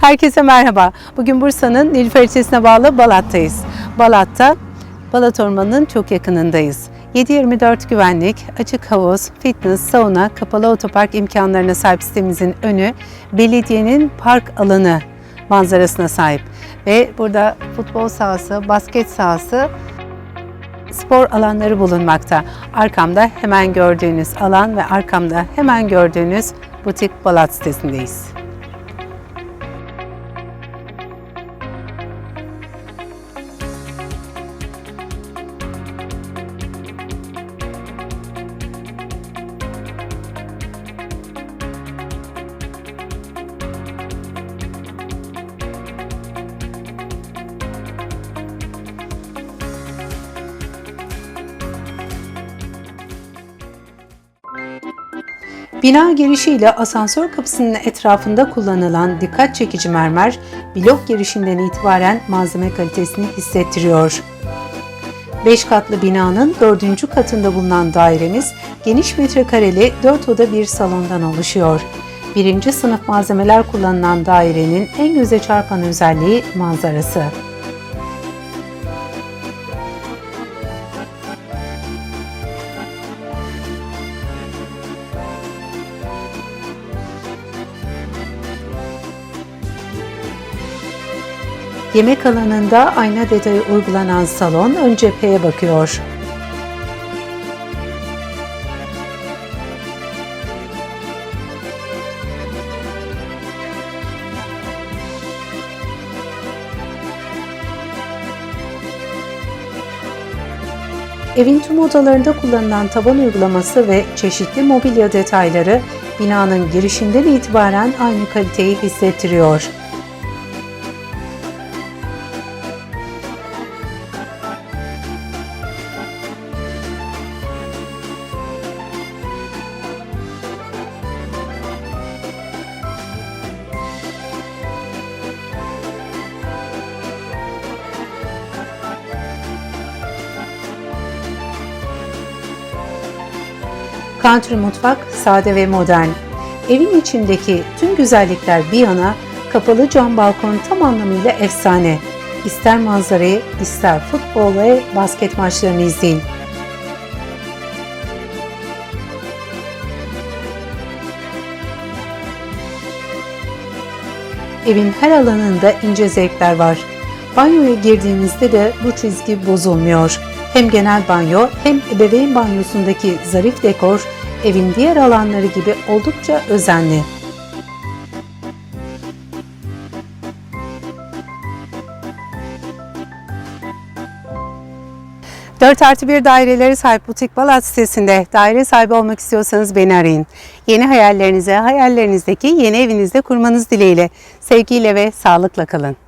Herkese merhaba. Bugün Bursa'nın Nilüfer ilçesine bağlı Balat'tayız. Balat'ta Balat Ormanı'nın çok yakınındayız. 7-24 güvenlik, açık havuz, fitness, sauna, kapalı otopark imkanlarına sahip sitemizin önü belediyenin park alanı manzarasına sahip. Ve burada futbol sahası, basket sahası, spor alanları bulunmakta. Arkamda hemen gördüğünüz alan ve arkamda hemen gördüğünüz butik Balat sitesindeyiz. Bina girişiyle asansör kapısının etrafında kullanılan dikkat çekici mermer, blok girişinden itibaren malzeme kalitesini hissettiriyor. 5 katlı binanın 4. katında bulunan dairemiz geniş metrekareli 4 oda bir salondan oluşuyor. Birinci sınıf malzemeler kullanılan dairenin en göze çarpan özelliği manzarası. Yemek alanında ayna detayı uygulanan salon ön cepheye bakıyor. Evin tüm odalarında kullanılan taban uygulaması ve çeşitli mobilya detayları binanın girişinden itibaren aynı kaliteyi hissettiriyor. Country mutfak sade ve modern. Evin içindeki tüm güzellikler bir yana kapalı cam balkon tam anlamıyla efsane. İster manzarayı, ister futbol ve basket maçlarını izleyin. Evin her alanında ince zevkler var. Banyoya girdiğinizde de bu çizgi bozulmuyor. Hem genel banyo hem ebeveyn banyosundaki zarif dekor evin diğer alanları gibi oldukça özenli. 4 artı 1 daireleri sahip Butik Balat sitesinde daire sahibi olmak istiyorsanız beni arayın. Yeni hayallerinize, hayallerinizdeki yeni evinizde kurmanız dileğiyle. Sevgiyle ve sağlıkla kalın.